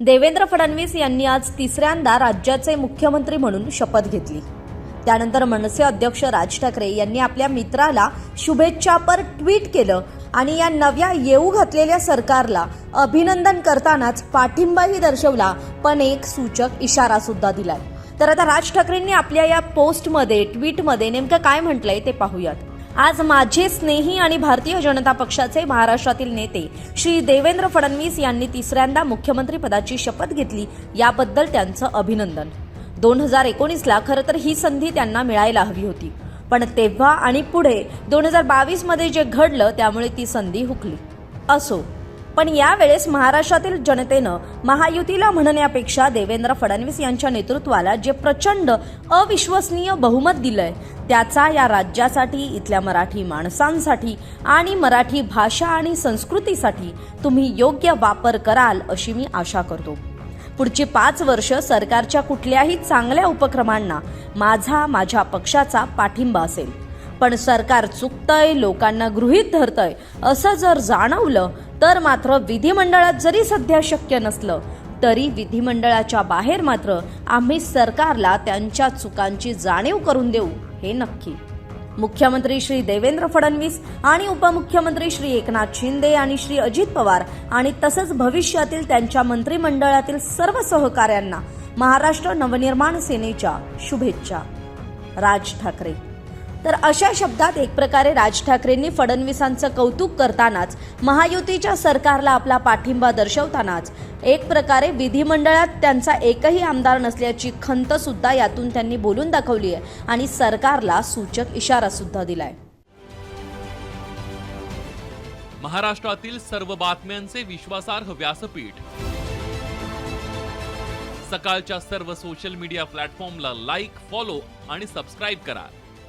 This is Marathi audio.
देवेंद्र फडणवीस यांनी आज तिसऱ्यांदा राज्याचे मुख्यमंत्री म्हणून शपथ घेतली. त्यानंतर मनसे अध्यक्ष राज ठाकरे यांनी आपल्या मित्राला शुभेच्छापर ट्विट केलं आणि या नव्या येऊ घातलेल्या सरकारला अभिनंदन करतानाच पाठिंबाही दर्शवला. पण एक सूचक इशारा सुद्धा दिलाय. तर आता राज ठाकरेंनी आपल्या या पोस्टमध्ये ट्विटमध्ये नेमकं काय म्हटलंय ते पाहूयात. आज माझे स्नेही आणि भारतीय जनता पक्षाचे महाराष्ट्रातील नेते श्री देवेंद्र फडणवीस यांनी तिसऱ्यांदा मुख्यमंत्री पदाची शपथ घेतली याबद्दल त्यांचं अभिनंदन. दोन हजार एकोणीसला खरं तर ही संधी त्यांना मिळायला हवी होती. पण तेव्हा आणि पुढे दोन हजार बावीसमध्ये जे घडलं त्यामुळे ती संधी हुकली. असो. पण यावेळेस महाराष्ट्रातील जनतेनं महायुतीला म्हणण्यापेक्षा देवेंद्र फडणवीस यांच्या नेतृत्वाला जे प्रचंड अविश्वसनीय बहुमत दिलंय त्याचा या राज्यासाठी इथल्या मराठी माणसांसाठी आणि मराठी भाषा आणि संस्कृतीसाठी तुम्ही योग्य वापर कराल अशी मी आशा करतो. पुढची पाच वर्ष सरकारच्या कुठल्याही चांगल्या उपक्रमांना माझा माझ्या पक्षाचा पाठिंबा असेल. पण सरकार चुकतंय लोकांना गृहीत धरतंय. असं जर जाणवलं तर मात्र विधिमंडळात जरी सध्या शक्य नसलं तरी विधिमंडळाच्या बाहेर मात्र आम्ही सरकारला त्यांच्या चुकांची जाणीव करून देऊ हे नक्की. मुख्यमंत्री श्री देवेंद्र फडणवीस आणि उपमुख्यमंत्री श्री एकनाथ शिंदे आणि श्री अजित पवार आणि तसंच भविष्यातील त्यांच्या मंत्रिमंडळातील सर्व सहकाऱ्यांना महाराष्ट्र नवनिर्माण सेनेच्या शुभेच्छा. राज ठाकरे. तर अशा शब्दात एक प्रकारे राज ठाकरेंनी फडणवीसांचं कौतुक करतानाच महायुतीच्या सरकारला आपला पाठिंबा दर्शवतानाच एक प्रकारे विधिमंडळात त्यांचा एकही आमदार नसल्याची खंत सुद्धा यातून त्यांनी बोलून दाखवली आहे आणि सरकारला सूचक इशारा सुद्धा दिलाय. महाराष्ट्रातील सर्व बातम्यांचे विश्वासार्ह व्यासपीठ. सकाळच्या सर्व सोशल मीडिया प्लॅटफॉर्मला लाईक फॉलो आणि सबस्क्राईब करा.